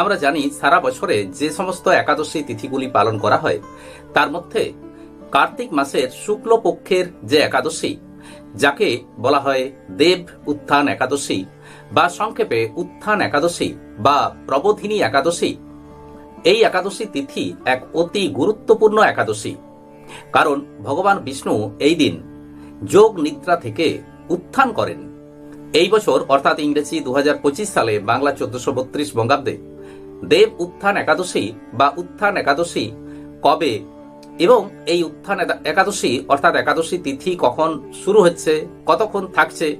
আমরা জানি সারা বছরে যে সমস্ত একাদশী তিথিগুলি পালন করা হয়, তার মধ্যে কার্তিক মাসের শুক্ল পক্ষের যে একাদশী, যাকে বলা হয় দেব উত্থান একাদশী বা সংক্ষেপে উত্থান একাদশী বা প্রবোধিনী একাদশী, এই একাদশী তিথি এক অতি গুরুত্বপূর্ণ একাদশী। কারণ ভগবান বিষ্ণু এই দিন যোগ নিদ্রা থেকে উত্থান করেন। এই বছর অর্থাৎ ইংরেজি দু হাজার পঁচিশ সালে বাংলা চোদ্দশো বত্রিশ বঙ্গাব্দে দেব উত্থান একাদশী বা উত্থান একাদশী কবে? এবং এই উত্থান একা- একাদশী অর্থাৎ একাদশী তিথি কখন শুরু হচ্ছে? কতক্ষণ থাকছে?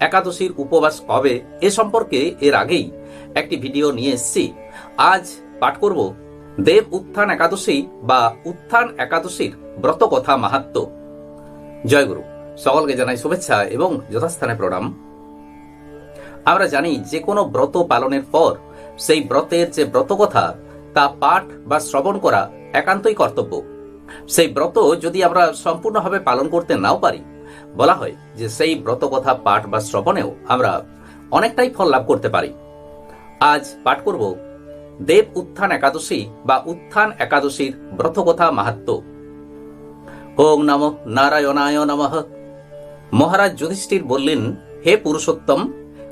একাদশীর উপবাস কবে? এ সম্পর্কে এর আগেই একটি ভিডিও নিয়ে এসছি। আজ পাঠ করব দেব উত্থান একাদশী বা উত্থান একাদশীর ব্রত কথা মাহাত্ম। জয়গুরু সকলকে জানাই শুভেচ্ছা এবং যথাস্থানে প্রণাম। আমরা জানি যে কোনো ব্রত পালনের পর সেই ব্রতের যে ব্রত কথা তা পাঠ বা শ্রবণ করা একান্তই কর্তব্য। সেই ব্রত যদি আমরা সম্পূর্ণভাবে পালন করতে নাও পারি, বলা হয় যে সেই ব্রত কথা পাঠ বা শ্রবণেও আমরা অনেকটাই ফল লাভ করতে পারি। আজ পাঠ করব দেব উত্থান একাদশী বা উত্থান একাদশীর ব্রতকথা মাহাত্ম। ওং নম নারায়ণায় নমঃ। মহারাজ যুধিষ্ঠির বললেন, হে পুরুষোত্তম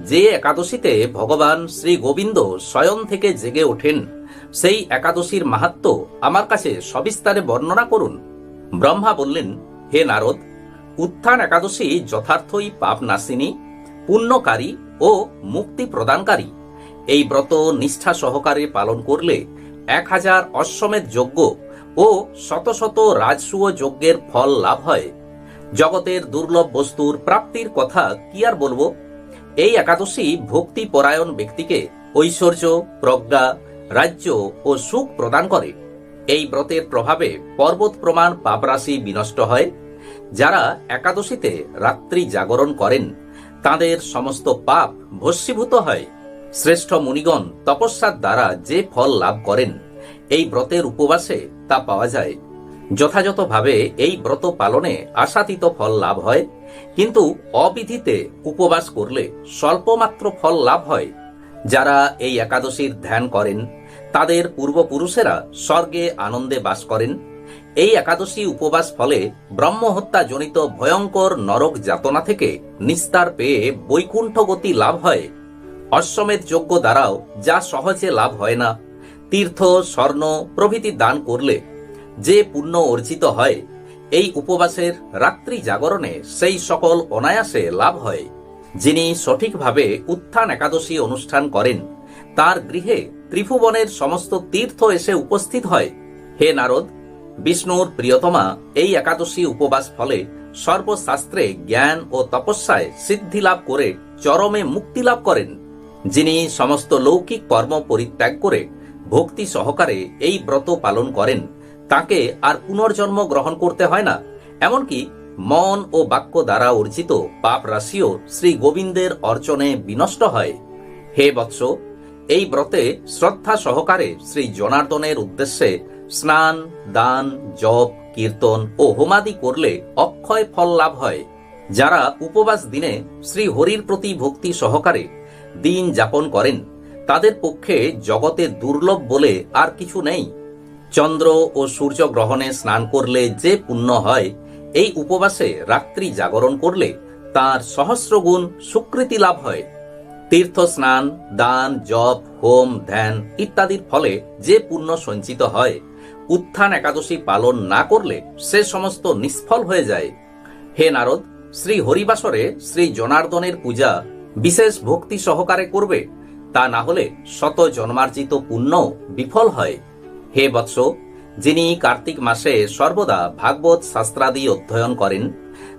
যে একাদশীতে ভগবান শ্রী গোবিন্দ স্বয়ং থেকে জেগে ওঠেন, সেই একাদশীর মাহাত্ম আমার কাছে সবিস্তারে বর্ণনা করুন। ব্রহ্মা বললেন, হে নারদ, উত্থান একাদশী যথার্থই পাপ নাশিনী পুণ্যকারী ও মুক্তি প্রদানকারী। এই ব্রত নিষ্ঠা সহকারে পালন করলে এক হাজার অশ্বমেধ যজ্ঞ ও শত শত রাজসূয় যজ্ঞের ফল লাভ হয়। জগতের দুর্লভ বস্তুর প্রাপ্তির কথা কি আর বলব? এই একাদশী ভক্তি পরায়ণ ব্যক্তিকে ঐশ্বর্য, প্রজ্ঞা, রাজ্য ও সুখ প্রদান করে। এই ব্রতের প্রভাবে পর্বত প্রমাণ পাপরাশি বিনষ্ট হয়। যারা একাদশীতে রাত্রি জাগরণ করেন, তাদের সমস্ত পাপ ভস্মীভূত হয়। শ্রেষ্ঠ মুনিগণ তপস্যার দ্বারা যে ফল লাভ করেন, এই ব্রতের উপবাসে তা পাওয়া যায়। যথাযথভাবে এই ব্রত পালনে আশাতীত ফল লাভ হয়। কিন্তু অবিধিতে উপবাস করলে স্বল্পমাত্র ফল লাভ হয়। যারা এই একাদশীর ধ্যান করেন, তাদের পূর্বপুরুষেরা স্বর্গে আনন্দে বাস করেন। এই একাদশী উপবাস ফলে ব্রহ্মহত্যা জনিত ভয়ঙ্কর নরক যাতনা থেকে নিস্তার পেয়ে বৈকুণ্ঠ গতি লাভ হয়। অশ্বমেধ যজ্ঞ দ্বারাও যা সহজে লাভ হয় না, তীর্থ, স্বর্ণ প্রভৃতি দান করলে যে পুণ্য অর্জিত হয় এই উপবাসের রাত্রি জাগরণে সেই সকল অনায়াসে লাভ হয়। যিনি সঠিকভাবে উত্থান একাদশী অনুষ্ঠান করেন, তার গৃহে ত্রিভুবনের সমস্ত তীর্থ এসে উপস্থিত হয়। হে নারদ, বিষ্ণুর প্রিয়তমা, এই একাদশী উপবাস ফলে সর্বশাস্ত্রে জ্ঞান ও তপস্যায় সিদ্ধি লাভ করে চরমে মুক্তি লাভ করেন। যিনি সমস্ত লৌকিক কর্ম পরিত্যাগ করে ভক্তি সহকারে এই ব্রত পালন করেন। তাকে আর পুনর্জন্ম গ্রহণ করতে হয় না। এমনকি মন ও বাক্য দ্বারা অর্জিত পাপ রাশিও শ্রী গোবিন্দের অর্চনে বিনষ্ট হয়। হে বৎস, এই ব্রতে শ্রদ্ধা সহকারে শ্রী জনার্দনের উদ্দেশ্যে স্নান, দান, জপ, কীর্তন ও হোমাদি করলে অক্ষয় ফল লাভ হয়। যারা উপবাস দিনে শ্রী হরির প্রতি ভক্তি সহকারে দিন যাপন করেন, তাদের পক্ষে জগতে দুর্লভ বলে আর কিছু নেই। চন্দ্র ও সূর্য গ্রহণে স্নান করলে যে পুণ্য হয়, এই উপবাসে রাত্রি জাগরণ করলে তার সহস্র গুণ সুকৃতি লাভ হয়। তীর্থ স্নান, দান, জপ, হোম, ধ্যান ইত্যাদির ফলে যে পুণ্য সঞ্চিত হয়, উত্থান একাদশী পালন না করলে সে সমস্ত নিষ্ফল হয়ে যায়। হে নারদ, শ্রী হরিবাসরে শ্রী জনার্দনের পূজা বিশেষ ভক্তি সহকারে করবে, তা না হলে শত জন্মার্জিত পুণ্য বিফল হয়। হে বৎস, যিনি কার্তিক মাসে সর্বদা ভাগবত শাস্ত্রাদি অধ্যয়ন করেন,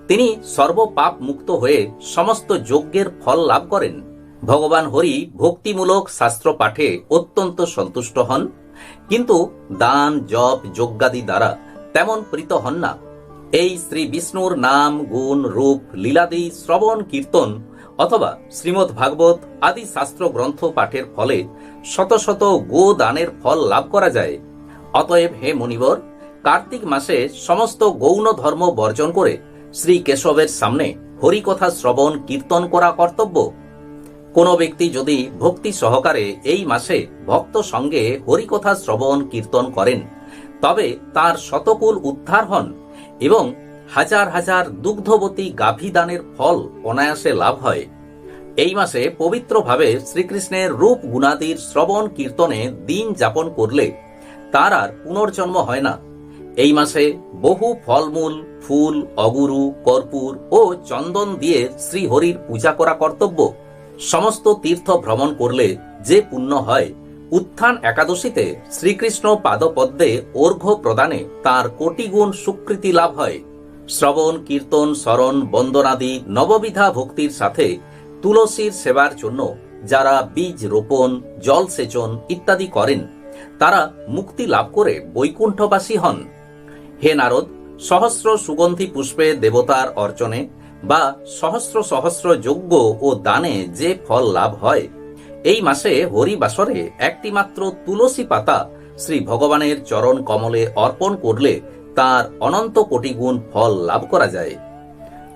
তিনি সর্বপাপ মুক্ত হয়ে সমস্ত যজ্ঞের ফল লাভ করেন। ভগবান হরি ভক্তিমূলক শাস্ত্র পাঠে অত্যন্ত সন্তুষ্ট হন, কিন্তু দান, জপ, যজ্ঞাদি দ্বারা তেমন প্রীত হন না। এই শ্রী বিষ্ণুর নাম, গুণ, রূপ, লীলাদি শ্রবণ, কীর্তন অথবা শ্রীমৎ ভাগবত আদি শাস্ত্র গ্রন্থ পাঠের ফলে শত শত গো দানের ফল লাভ করা যায়। অতএব হে মুনিবর, কার্তিক মাসে সমস্ত গৌণ ধর্ম বর্জন করে শ্রী কেশবের সামনে হরিকথা শ্রবণ কীর্তন করা কর্তব্য। কোন ব্যক্তি যদি ভক্তি সহকারে এই মাসে ভক্ত সঙ্গে হরিকথা শ্রবণ কীর্তন করেন, তবে তার শতকুল উদ্ধার হন এবং হাজার হাজার দুগ্ধবতী গাভী দানের ফল অনায়াসে লাভ হয়। এই মাসে পবিত্রভাবে শ্রীকৃষ্ণের রূপ গুণাদির শ্রবণ কীর্তনে দিন যাপন করলে তার আর পুনর্জন্ম হয় না। এই মাসে বহু ফলমূল, ফুল, অগুরু, কর্পূর ও চন্দন দিয়ে শ্রীহরির পূজা করা কর্তব্য। সমস্ত তীর্থ ভ্রমণ করলে যে পুণ্য হয়, উত্থান একাদশীতে শ্রীকৃষ্ণ পাদপদ্মে অর্ঘ্য প্রদানে তার কোটিগুণ স্বীকৃতি লাভ হয়। শ্রবণ, কীর্তন, স্মরণ বন্দনাদি নববিধা ভক্তির সাথে তুলসীর সেবার জন্য যারা বীজ রোপণ, জল সেচন ইত্যাদি করেন, তারা মুক্তি লাভ করে বৈকুণ্ঠবাসী হন। হে নারদ, সহস্র সুগন্ধি পুষ্পে দেবতার অর্চনে বা সহস্র সহস্র যজ্ঞ ও দানে যে ফল লাভ হয়, এই মাসে হরিবাসরে একটি মাত্র তুলসী পাতা শ্রী ভগবানের চরণ কমলে অর্পণ করলে তার অনন্ত কোটি গুণ ফল লাভ করা যায়।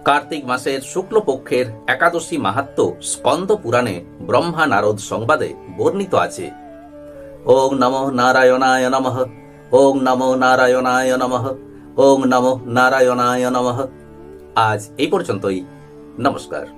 কার্তিক মাসের শুক্লপক্ষের একাদশী মাহাত্ম স্কন্দ পুরাণে ব্রহ্মা নারদ সংবাদে বর্ণিত আছে। ওং নমঃ নারায়ণায় নমঃ, ওং নমো নারায়ণায় নমঃ, ওং নমঃ নারায়ণায় নমঃ। আজ এই পর্যন্তই। নমস্কার।